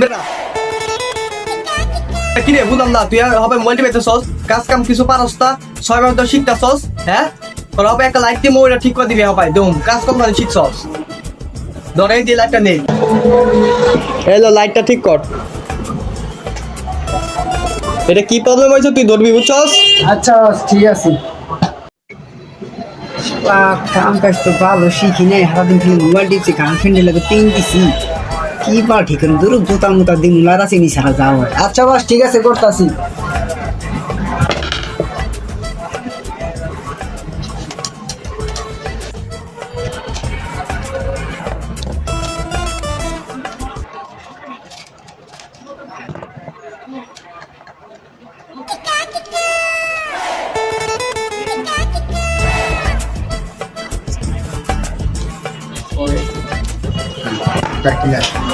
বেটা কি রে না তুই হবে মোবাইল টিপে সস কাজ কাম কিছু পারস না ছয় মাস ধরে শিখতেছস হ্যাঁ? তোর হবে একটা লাইট দিয়ে মোবাইলটা ঠিক করে দিবি হবে দম কাজ কম মানে শিখছস। ধরে এই দিয়ে লাইটটা নেই হ্যালো লাইটটা ঠিক কর। এটা কি প্রবলেম হয়েছে তুই ধরবি বুঝছস? আচ্ছা ঠিক আছে। কাম কাজ তো ভালো শিখি নাই সারাদিন খালি মোবাইল টিপছি গার্লফ্রেন্ডের লাগে তিন দিছি কি বা ঠিক দূর মোতা দিন লারা চিনি সারা যাও আচ্ছা বাস, ঠিক আছে, করতাছি।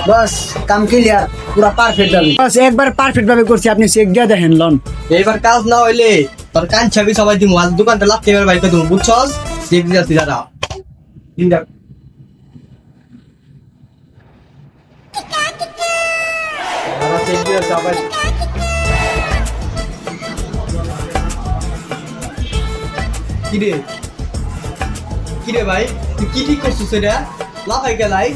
বাস কাম ক্লিয়ার পুরা পারফেক্ট ভাবে। বাস একবার পারফেক্ট ভাবে করছি আপনি চেক দিয়ে দেখেন লন। এইবার কাজ না হইলে তোর কান ছাবি সবাই দিমু আজ দোকানটা লাভ এবার বাইকে তুমি বুঝছস? চেক দিতে দাঁড়া। তিনটা দাঁড়া, check দিয়ে। কিরে কিরে ভাই? তুই কি ঠিক করছিস এটা লাফাই গেলাই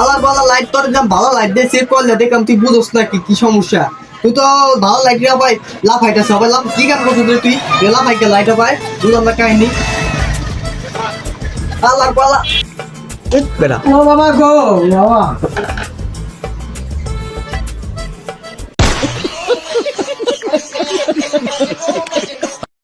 আলার বালা লাইট তোর দাম ভালো লাইট দিয়ে সেভ করলে, দেখলাম তুই বুঝোস না কি সমস্যা? তুই তো ভালো লাইট রে ভাই, লাফাইতেছ, ভাই, লাফ, কি কারণ করছিস তুই? লাফাইকে লাইট ভাই, বুঝলাম না কাহিনী। আলার বালা বেটা। ও বাবা গো বাবা।